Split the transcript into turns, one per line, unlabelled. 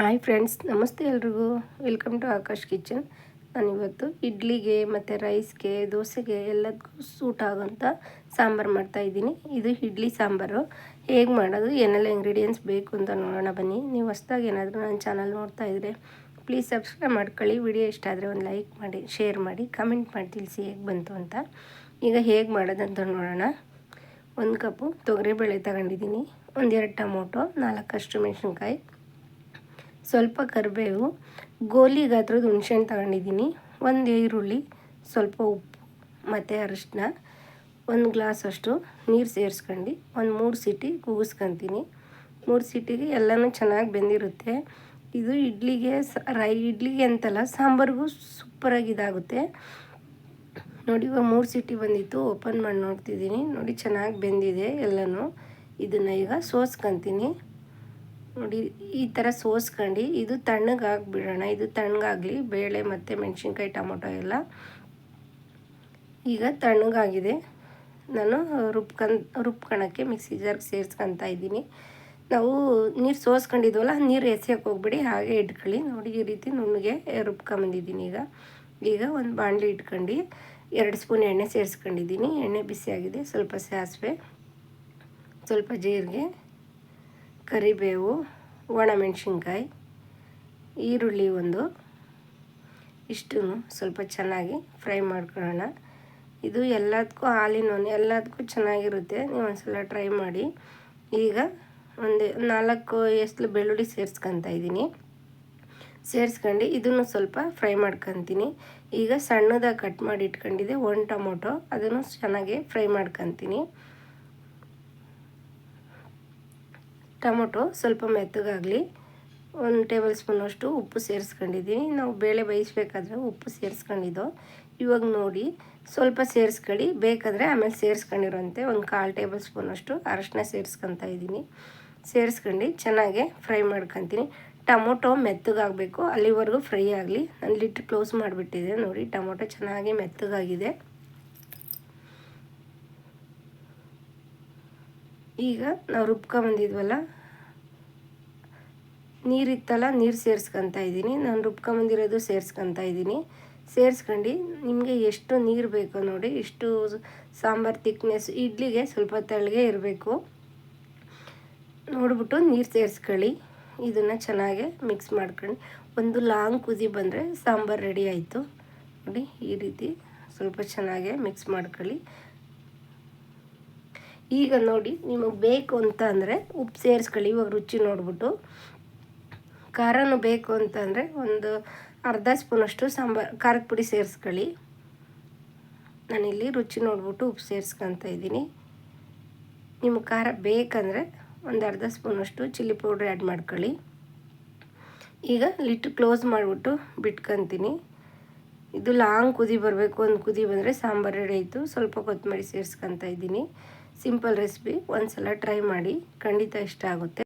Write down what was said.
Hi friends ನಮಸ್ತೆ ಎಲ್ರಿಗೂ. Welcome to Akash kitchen ನಾನಿವತ್ತು ಇಡ್ಲಿಗೆ ಮತ್ತು ರೈಸ್ಗೆ ದೋಸೆಗೆ ಎಲ್ಲದಕ್ಕೂ ಸೂಟ್ ಆಗೋಂಥ ಸಾಂಬಾರು ಮಾಡ್ತಾಯಿದ್ದೀನಿ ಇದು ಇಡ್ಲಿ ಸಾಂಬಾರು. ಹೇಗೆ ಮಾಡೋದು, ಏನೆಲ್ಲ ಇಂಗ್ರೀಡಿಯೆಂಟ್ಸ್ ಬೇಕು ಅಂತ ನೋಡೋಣ ಬನ್ನಿ. ನೀವು ಹೊಸ್ದಾಗಿ ಏನಾದರೂ ನನ್ನ ಚಾನಲ್ ನೋಡ್ತಾ ಇದ್ದರೆ ಪ್ಲೀಸ್ ಸಬ್ಸ್ಕ್ರೈಬ್ ಮಾಡ್ಕೊಳ್ಳಿ. ವಿಡಿಯೋ ಇಷ್ಟ ಆದರೆ ಒಂದು ಲೈಕ್ ಮಾಡಿ ಶೇರ್ ಮಾಡಿ ಕಮೆಂಟ್ ಮಾಡಿ, ತಿಳಿಸಿ ಹೇಗೆ ಬಂತು ಅಂತ. ಈಗ ಹೇಗೆ ಮಾಡೋದಂತ ನೋಡೋಣ. ಒಂದು ಕಪ್ಪು ತೊಗರಿಬೇಳೆ ತಗೊಂಡಿದ್ದೀನಿ. ಒಂದೆರಡು ಟೊಮೊಟೊ, ನಾಲ್ಕಷ್ಟು ಮೆಣಸಿನ್ಕಾಯಿ. ಸ್ವಲ್ಪ ಕರಿಬೇವು, ಗೋಲಿ ಗಾತ್ರದ ಹುಣ್ಸೆಹಣ್ಣು ತಗೊಂಡಿದ್ದೀನಿ. ಒಂದು ಈರುಳ್ಳಿ, ಸ್ವಲ್ಪ ಉಪ್ಪು, ಮತ್ತು ಅರಿಶಿನ, ಒಂದು ಗ್ಲಾಸ್ ಅಷ್ಟು ನೀರು ಸೇರಿಸ್ಕೊಂಡು ಒಂದು ಮೂರು ಸೀಟಿ ಕೂಗಿಸ್ಕೊತೀನಿ ಮೂರು ಸೀಟಿಗೆ ಎಲ್ಲನೂ ಚೆನ್ನಾಗಿ ಬೆಂದಿರುತ್ತೆ. ಇದು ಇಡ್ಲಿಗೆ ರೈ ಇಡ್ಲಿಗೆ ಅಂತಲ್ಲ, ಸಾಂಬಾರಿಗೂ ಸೂಪರಾಗಿ ಇದಾಗುತ್ತೆ. ನೋಡಿ, ಇವಾಗ ಮೂರು ಸೀಟಿ ಬಂದಿತ್ತು, ಓಪನ್ ಮಾಡಿ ನೋಡ್ತಿದ್ದೀನಿ. ನೋಡಿ, ಚೆನ್ನಾಗಿ ಬೆಂದಿದೆ ಎಲ್ಲನೂ. ಇದನ್ನು ಈಗ ಸೋಸ್ಕೊತೀನಿ. ನೋಡಿ, ಈ ಥರ ಸೋಸ್ಕೊಂಡು. ಇದು ತಣ್ಣಗಾಗ್ಬಿಡೋಣ ಇದು ತಣ್ಣಗಾಗಲಿ, ಬೇಳೆ ಮತ್ತು ಮೆಣಸಿನ್ಕಾಯಿ ಟೊಮೊಟೊ ಎಲ್ಲ. ಈಗ ತಣ್ಣಗಾಗಿದೆ. ನಾನು ರುಬ್ಕನ್ ರುಬ್ಕೊಳಕ್ಕೆ ಮಿಕ್ಸಿ ಜಾರ್ಗೆ ಸೇರಿಸ್ಕೊತಾ ಇದ್ದೀನಿ. ನಾವು ನೀರು ಸೋಸ್ಕೊಂಡಿದ್ವಲ್ಲ, ನೀರು ಎಸೆಯೋಕ್ಕೆ ಹೋಗ್ಬಿಡಿ, ಹಾಗೆ ಇಟ್ಕೊಳ್ಳಿ. ನೋಡಿ, ಈ ರೀತಿ ನುಣ್ಣಗೆ ರುಬ್ಕೊಂಬಂದಿದ್ದೀನಿ ಈಗ. ಈಗ ಒಂದು ಬಾಣಲಿ ಇಟ್ಕೊಂಡು, ಎರಡು ಸ್ಪೂನ್ ಎಣ್ಣೆ ಸೇರಿಸ್ಕೊಂಡಿದ್ದೀನಿ. ಎಣ್ಣೆ ಬಿಸಿಯಾಗಿದೆ, ಸ್ವಲ್ಪ ಸಾಸಿವೆ, ಸ್ವಲ್ಪ ಜೀರಿಗೆ. ಕರಿಬೇವು, ಒಣಮೆಣಸಿನ್ಕಾಯಿ, ಈರುಳ್ಳಿ ಒಂದು. ಇಷ್ಟು ಸ್ವಲ್ಪ ಚೆನ್ನಾಗಿ ಫ್ರೈ ಮಾಡ್ಕೊಳ್ಳೋಣ. ಇದು ಎಲ್ಲದಕ್ಕೂ ಹಾಲಿನ ಎಲ್ಲದಕ್ಕೂ ಚೆನ್ನಾಗಿರುತ್ತೆ. ನೀವು ಒಂದು ಸಲ ಟ್ರೈ ಮಾಡಿ. ಈಗ ಒಂದು ನಾಲ್ಕು ಎಸ್ಲು ಬೆಳ್ಳುಳ್ಳಿ ಸೇರಿಸ್ಕೊತಾ ಇದ್ದೀನಿ. ಸೇರಿಸ್ಕೊಂಡು ಇದನ್ನು ಸ್ವಲ್ಪ ಫ್ರೈ ಮಾಡ್ಕೊತೀನಿ. ಈಗ ಸಣ್ಣದಾಗಿ ಕಟ್ ಮಾಡಿ ಇಟ್ಕೊಂಡಿದ್ದೆ ಒಂದು ಟೊಮೊಟೊ. ಅದನ್ನು ಚೆನ್ನಾಗಿ ಫ್ರೈ ಮಾಡ್ಕೊತೀನಿ. ಟೊಮೊಟೊ ಸ್ವಲ್ಪ ಮೆತ್ತಗಾಗಲಿ, ಒಂದು ಟೇಬಲ್ ಸ್ಪೂನಷ್ಟು ಉಪ್ಪು ಸೇರಿಸ್ಕೊಂಡಿದ್ದೀನಿ. ನಾವು ಬೇಳೆ ಬೇಯಿಸ್ಬೇಕಾದ್ರೆ ಉಪ್ಪು ಸೇರಿಸ್ಕೊಂಡಿದ್ದೋ. ಇವಾಗ ನೋಡಿ, ಸ್ವಲ್ಪ ಸೇರಿಸ್ಕೊಳ್ಳಿ. ಬೇಕಾದರೆ ಆಮೇಲೆ ಸೇರಿಸ್ಕೊಂಡಿರೋಂತೆ. ಒಂದು ಕಾಲು ಟೇಬಲ್ ಸ್ಪೂನಷ್ಟು ಅರಶಿನ ಸೇರಿಸ್ಕೊತಾ ಇದ್ದೀನಿ. ಸೇರಿಸ್ಕೊಂಡು ಚೆನ್ನಾಗೆ ಫ್ರೈ ಮಾಡ್ಕೊತೀನಿ. ಟೊಮೊಟೊ ಮೆತ್ತಗಾಗಬೇಕು. ಅಲ್ಲಿವರೆಗೂ ಫ್ರೈ ಆಗಲಿ. ನಾನು ಲಿಟ್ ಕ್ಲೋಸ್ ಮಾಡಿಬಿಟ್ಟಿದೆ. ನೋಡಿ, ಟೊಮೊಟೊ ಚೆನ್ನಾಗಿ ಮೆತ್ತಗಾಗಿದೆ. ಈಗ ನಾವು ರುಬ್ಕೊಂಬಂದಿದ್ವಲ್ಲ ನೀರಿತ್ತಲ್ಲ ನೀರು ಸೇರಿಸ್ಕೊತಾ ಇದ್ದೀನಿ. ನಾನು ರುಬ್ಕೊಂಬಂದಿರೋದು ಸೇರಿಸ್ಕೊತಾ ಇದ್ದೀನಿ. ಸೇರಿಸ್ಕೊಂಡು, ನಿಮಗೆ ಎಷ್ಟು ನೀರು ಬೇಕೋ ನೋಡಿ, ಇಷ್ಟು ಸಾಂಬಾರು ತಿಕ್ನೆಸ್, ಇಡ್ಲಿಗೆ ಸ್ವಲ್ಪ ತೆಳ್ಳಗೆ ಇರಬೇಕು. ನೋಡ್ಬಿಟ್ಟು ನೀರು ಸೇರಿಸ್ಕೊಳ್ಳಿ. ಇದನ್ನು ಚೆನ್ನಾಗೆ ಮಿಕ್ಸ್ ಮಾಡ್ಕೊಂಡು, ಒಂದು ಲಾಂಗ್ ಕುದಿ ಬಂದರೆ ಸಾಂಬಾರು ರೆಡಿ ಆಯಿತು. ನೋಡಿ, ಈ ರೀತಿ ಸ್ವಲ್ಪ ಚೆನ್ನಾಗೆ ಮಿಕ್ಸ್ ಮಾಡ್ಕೊಳ್ಳಿ. ಈಗ ನೋಡಿ, ನಿಮಗೆ ಬೇಕು ಅಂತ ಅಂದರೆ ಉಪ್ಪು ಸೇರಿಸ್ಕೊಳ್ಳಿ, ಇವಾಗ ರುಚಿ ನೋಡ್ಬಿಟ್ಟು. ಖಾರನೂ ಬೇಕು ಅಂತಂದರೆ ಒಂದು ಅರ್ಧ ಸ್ಪೂನಷ್ಟು ಸಾಂಬಾರು, ಖಾರದ ಪುಡಿ ಸೇರಿಸ್ಕೊಳ್ಳಿ. ನಾನಿಲ್ಲಿ ರುಚಿ ನೋಡ್ಬಿಟ್ಟು ಉಪ್ಪು ಸೇರಿಸ್ಕೊತ ಇದ್ದೀನಿ. ನಿಮಗೆ ಖಾರ ಬೇಕಂದರೆ ಒಂದು ಅರ್ಧ ಸ್ಪೂನಷ್ಟು ಚಿಲ್ಲಿ ಪೌಡ್ರ್ ಆ್ಯಡ್ ಮಾಡ್ಕೊಳ್ಳಿ. ಈಗ ಲಿಟ್ ಕ್ಲೋಸ್ ಮಾಡಿಬಿಟ್ಟು ಬಿಟ್ಕೊತೀನಿ. ಇದು ಲಾಂಗ್ ಕುದಿ ಬರಬೇಕು, ಒಂದು ಕುದಿ ಬಂದರೆ ಸಾಂಬಾರು ರೆಡಿ ಆಯಿತು. ಸ್ವಲ್ಪ ಕೊತ್ತಂಬರಿ ಸೇರಿಸ್ಕೊತ ಇದ್ದೀನಿ. ಸಿಂಪಲ್ ರೆಸಿಪಿ ಒಂದು ಸಲ ಟ್ರೈ ಮಾಡಿ. ಖಂಡಿತ ಇಷ್ಟ ಆಗುತ್ತೆ.